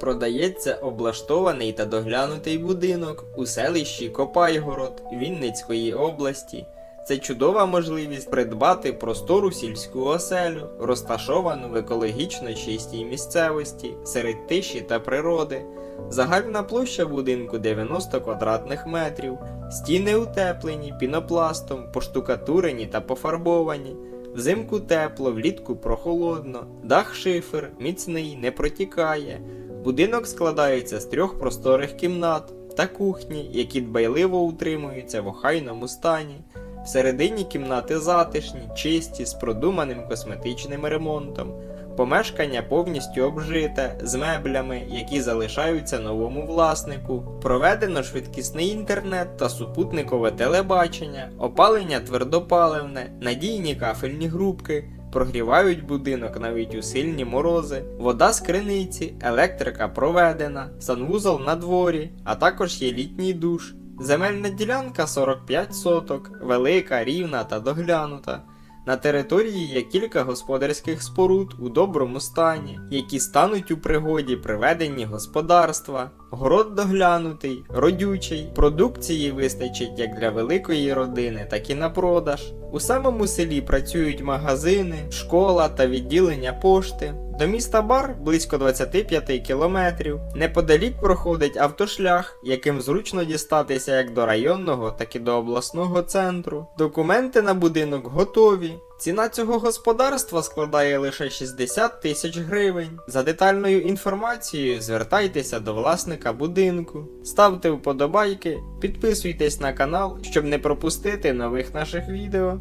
Продається облаштований та доглянутий будинок у селищі Копайгород Вінницької області. Це чудова можливість придбати простору сільську оселю, розташовану в екологічно чистій місцевості, серед тиші та природи. Загальна площа будинку 90 квадратних метрів, стіни утеплені пінопластом, поштукатурені та пофарбовані. Взимку тепло, влітку прохолодно, дах шифер, міцний, не протікає. Будинок складається з трьох просторих кімнат та кухні, які дбайливо утримуються в охайному стані. Всередині кімнати затишні, чисті, з продуманим косметичним ремонтом. Помешкання повністю обжите з меблями, які залишаються новому власнику. Проведено швидкісний інтернет та супутникове телебачення, опалення твердопаливне, надійні кафельні грубки, прогрівають будинок навіть у сильні морози, вода з криниці, електрика проведена, санвузол на дворі, а також є літній душ. Земельна ділянка 45 соток, велика, рівна та доглянута. На території є кілька господарських споруд у доброму стані, які стануть у пригоді при веденні господарства. Город доглянутий, родючий, продукції вистачить як для великої родини, так і на продаж. У самому селі працюють магазини, школа та відділення пошти. До міста Бар близько 25 кілометрів. Неподалік проходить автошлях, яким зручно дістатися як до районного, так і до обласного центру. Документи на будинок готові. Ціна цього господарства складає лише 60 тисяч гривень. За детальною інформацією звертайтеся до власника будинку, ставте вподобайки, підписуйтесь на канал, щоб не пропустити нових наших відео.